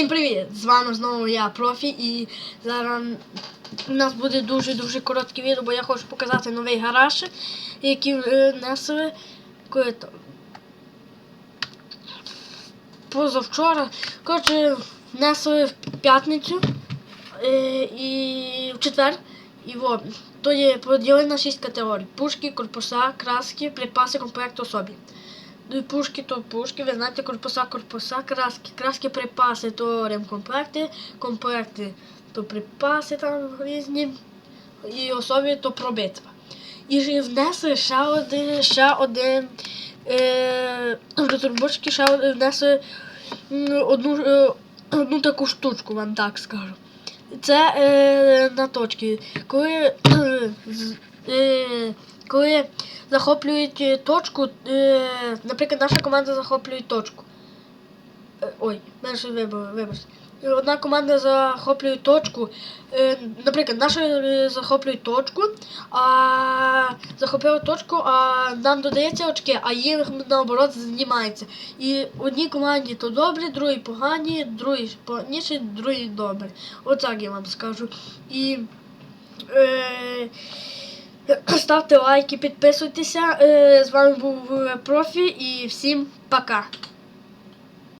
Всім привіт! З вами знову я, профі, і зараз у нас буде дуже-дуже коротке відео, бо я хочу показати новий гараж, який е, несли позавчора. Коротше, несли в п'ятницю е, і в четвер. І во, то є поділено на 6 категорій. Пушки, корпуса, краски, припаси, комплект особі. Пушки то пушки, ви знаєте, корпуса, корпуса, краски, краски, припаси то ремкомплекти, комплекти то припаси там різні, і особі то пробитва. І внесли ще один, ще один е, до турбочки ще внесли одну, е, одну таку штучку, вам так скажу. Це е, на точки. Коли, з- е, коли захоплюють е, точку, е, наприклад, наша команда захоплює точку. Е, Ой, менше вибачте. Одна команда захоплює точку. Наприклад, наша захоплює точку, а захопила точку, а нам додається очки, а їм наоборот знімається. І одній команді то добре, другій погані, другій поганіше, другій добре. Отак я вам скажу. І е, ставте лайки, підписуйтеся. Е, з вами був е, профі і всім пока.